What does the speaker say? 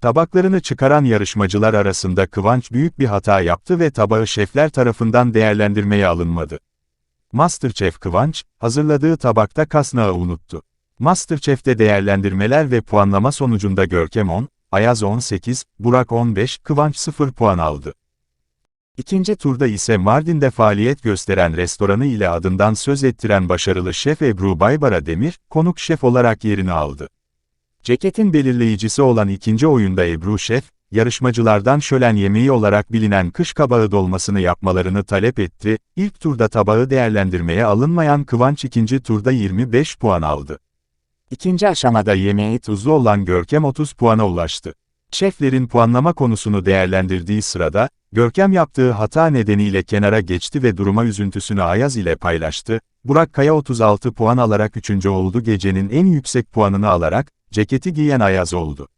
Tabaklarını çıkaran yarışmacılar arasında Kıvanç büyük bir hata yaptı ve tabağı şefler tarafından değerlendirmeye alınmadı. Masterchef Kıvanç, hazırladığı tabakta kasnağı unuttu. Masterchef'te değerlendirmeler ve puanlama sonucunda Görkem 10, Ayaz 18, Burak 15, Kıvanç 0 puan aldı. İkinci turda ise Mardin'de faaliyet gösteren restoranı ile adından söz ettiren başarılı şef Ebru Baybara Demir, konuk şef olarak yerini aldı. Ceketin belirleyicisi olan ikinci oyunda Ebru Şef, yarışmacılardan şölen yemeği olarak bilinen kış kabağı dolmasını yapmalarını talep etti, ilk turda tabağı değerlendirmeye alınmayan Kıvanç ikinci turda 25 puan aldı. İkinci aşamada yemeği tuzlu olan Görkem 30 puana ulaştı. Şeflerin puanlama konusunu değerlendirdiği sırada, Görkem yaptığı hata nedeniyle kenara geçti ve duruma üzüntüsünü Ayaz ile paylaştı. Burak Kaya 36 puan alarak üçüncü oldu gecenin en yüksek puanını alarak, ceketi giyen Ayaz oldu.